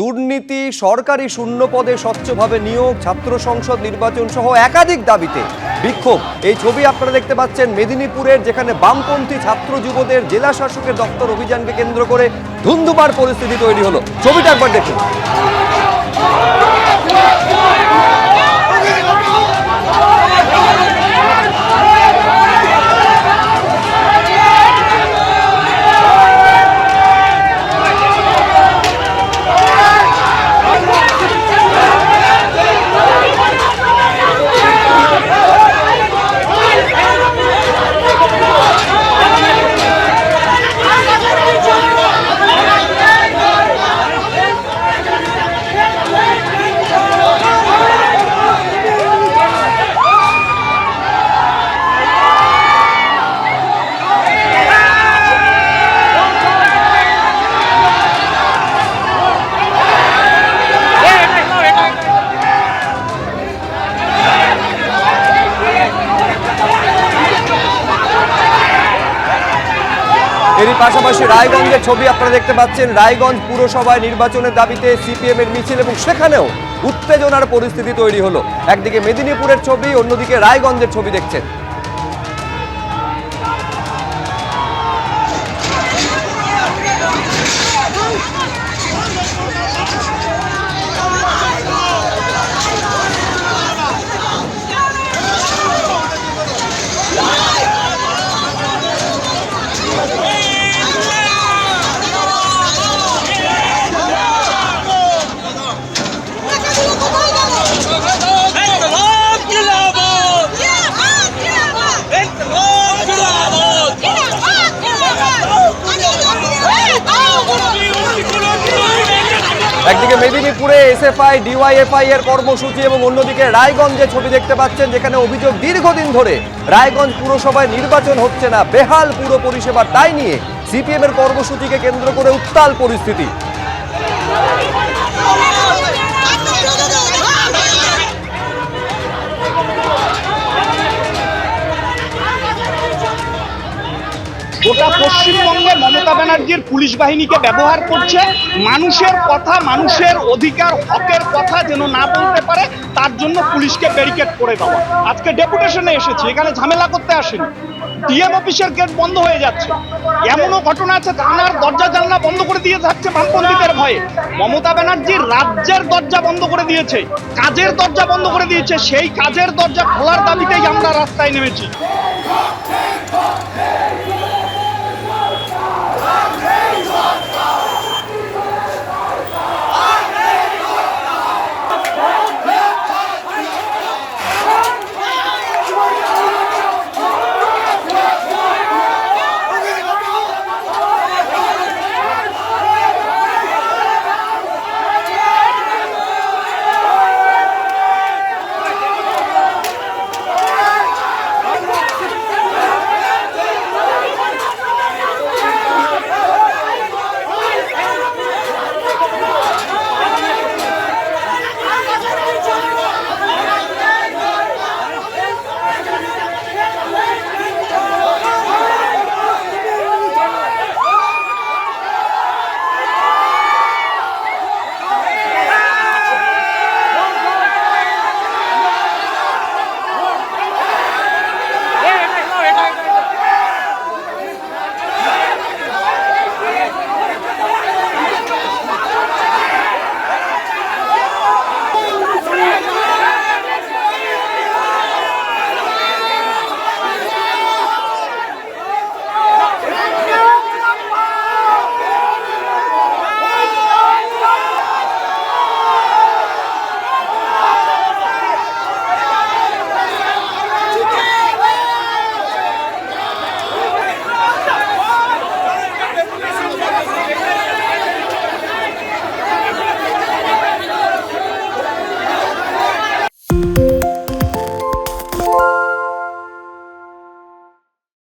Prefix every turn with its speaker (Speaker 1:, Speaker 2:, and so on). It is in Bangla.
Speaker 1: দুর্নীতি, সরকারি শূন্য পদে স্বচ্ছভাবে নিয়োগ, ছাত্র সংসদ নির্বাচন সহ একাধিক দাবিতে বিক্ষোভ। এই ছবি আপনারা দেখতে পাচ্ছেন মেদিনীপুরের, যেখানে বামপন্থী ছাত্র যুবদের জেলা শাসকের দপ্তর অভিযানকে কেন্দ্র করে ধুন্ধুমার পরিস্থিতি তৈরি হলো। ছবিটা একবার দেখুন। এরই পাশাপাশি রায়গঞ্জের ছবি আপনারা দেখতে পাচ্ছেন, রায়গঞ্জ পুরসভায় নির্বাচনের দাবিতে সিপিএম এর মিছিল এবং সেখানেও উত্তেজনার পরিস্থিতি তৈরি হলো। একদিকে মেদিনীপুরের ছবি, অন্যদিকে রায়গঞ্জের ছবি দেখছেন। একদিকে মেদিনীপুরে এসএফআই ডিওয়াইএফআই এর কর্মসূচি এবং অন্যদিকে রায়গঞ্জে ছবি দেখতে পাচ্ছেন, যেখানে অভিযোগ দীর্ঘদিন ধরে রায়গঞ্জ পুরসভায় নির্বাচন হচ্ছে না। বেহাল পুরো পরিষেবা তাই নিয়ে সিপিএম এর কর্মসূচিকে কেন্দ্র করে উত্তাল পরিস্থিতি।
Speaker 2: গোটা পশ্চিমবঙ্গে মমতা ব্যানার্জির পুলিশ বাহিনীকে ব্যবহার করছে। মানুষের কথা মানুষের অধিকার হকের কথা যেন না বলতে পারে তার জন্য পুলিশকে ব্যারিকেড করে দেওয়া। আজকে ডেপুটেশনে এসেছি এখানে ঝামেলা করতে আসেনি। ডিএম অফিসের গেট বন্ধ হয়ে যাচ্ছে। এমনও ঘটনা আছে থানার দরজা জানলা বন্ধ করে দিয়ে যাচ্ছে বামপন্থীদের ভয়ে। মমতা ব্যানার্জি রাজ্যের দরজা বন্ধ করে দিয়েছে কাজের দরজা বন্ধ করে দিয়েছে সেই কাজের দরজা খোলার দাবিতেই আমরা রাস্তায় নেমেছি।